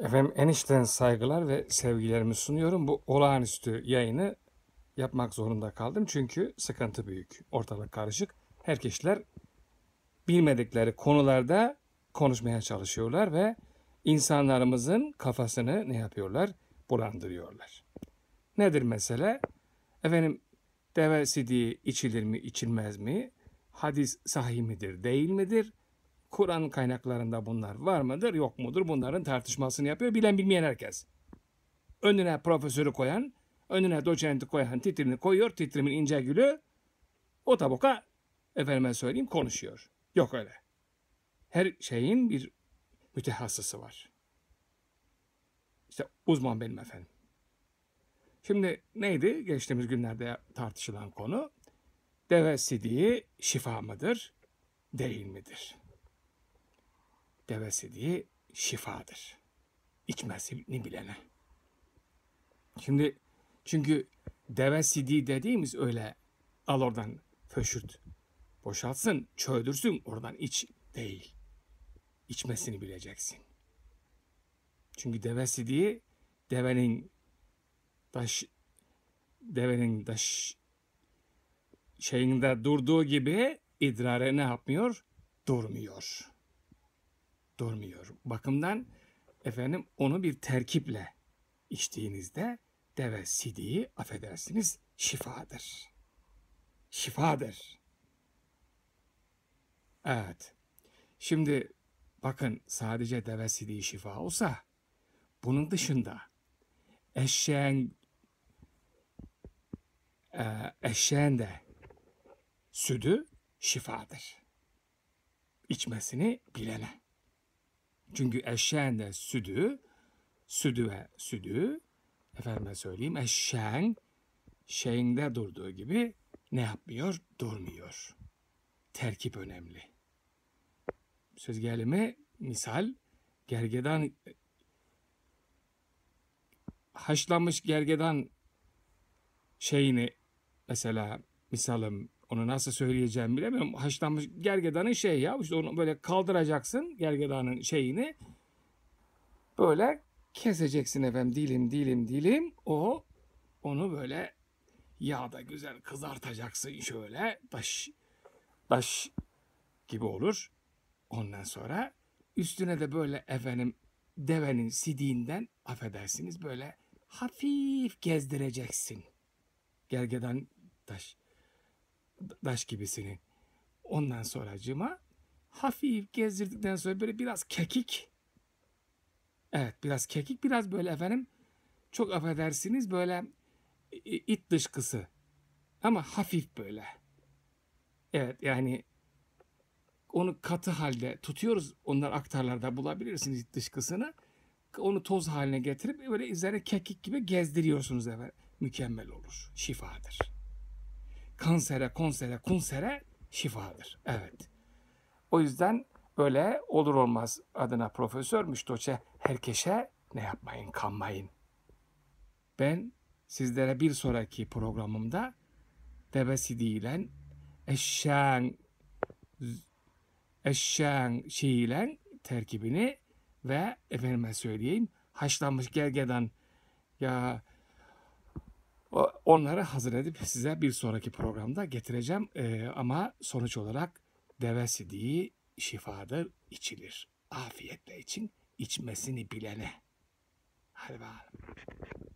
Efendim enişten saygılar ve sevgilerimi sunuyorum. Bu olağanüstü yayını yapmak zorunda kaldım. Çünkü sıkıntı büyük. Ortalık karışık. Herkesler bilmedikleri konularda konuşmaya çalışıyorlar ve insanlarımızın kafasını ne yapıyorlar? Bulandırıyorlar. Nedir mesele? Efendim deve sidiği içilir mi içilmez mi? Hadis sahih midir değil midir? Kur'an kaynaklarında bunlar var mıdır yok mudur? Bunların tartışmasını yapıyor bilen bilmeyen herkes. Önüne profesörü koyan, önüne doçenti koyan titrini koyuyor. Titrimin ince gülü o taboka efendime söyleyeyim konuşuyor. Yok öyle. Her şeyin bir mütehassısı var. İşte uzman benim efendim. Şimdi neydi geçtiğimiz günlerde tartışılan konu? Deve sidiği şifa mıdır, değil midir? Deve sidiği şifadır. İçmesini bilene. Şimdi çünkü deve sidiği dediğimiz öyle al oradan föşürt, boşaltsın, çöldürsün oradan iç değil. İçmesini bileceksin. Çünkü deve sidiği devenin taş devenin taş şeyinde durduğu gibi idrare ne yapmıyor? Durmuyor. Durmuyor. Bakımdan efendim onu bir terkiple içtiğinizde deve sidiği affedersiniz şifadır. Şifadır. Evet. Şimdi bakın sadece deve sidiği şifa olsa bunun dışında eşeğin e, eşeğin de sütü şifadır. İçmesini bilene. Çünkü eşeğin de sütü, sütü ve sütü, efendime söyleyeyim eşeğin şeyinde durduğu gibi ne yapmıyor? Durmuyor. Terkip önemli. Söz gelimi misal gergedan haşlanmış gergedan şeyini mesela misalım onu nasıl söyleyeceğim bilemiyorum. Haşlanmış gergedanın şey ya işte onu böyle kaldıracaksın gergedanın şeyini böyle keseceksin efendim dilim dilim dilim o onu böyle yağda güzel kızartacaksın şöyle taş taş gibi olur. Ondan sonra üstüne de böyle efendim devenin sidiğinden affedersiniz böyle hafif gezdireceksin. Gergedan taş taş gibisini. Ondan sonra cıma hafif gezdirdikten sonra böyle biraz kekik. Evet biraz kekik biraz böyle efendim çok affedersiniz böyle it dışkısı. Ama hafif böyle. Evet yani onu katı halde tutuyoruz. Onlar aktarlarda bulabilirsiniz it dışkısını. Onu toz haline getirip böyle üzerine kekik gibi gezdiriyorsunuz efendim. Mükemmel olur. Şifadır. Kansere, konsere, kunsere şifadır. Evet. O yüzden öyle olur olmaz adına profesörmüş doçe herkese ne yapmayın kanmayın. Ben sizlere bir sonraki programımda debesidiyle eşeğin eşeğin şeyiyle terkibini ve efendime söyleyeyim haşlanmış gergedan ya onları hazır edip size bir sonraki programda getireceğim. Ee, ama sonuç olarak deve sidiği şifadır, içilir. Afiyetle için içmesini bilene. Hadi bakalım.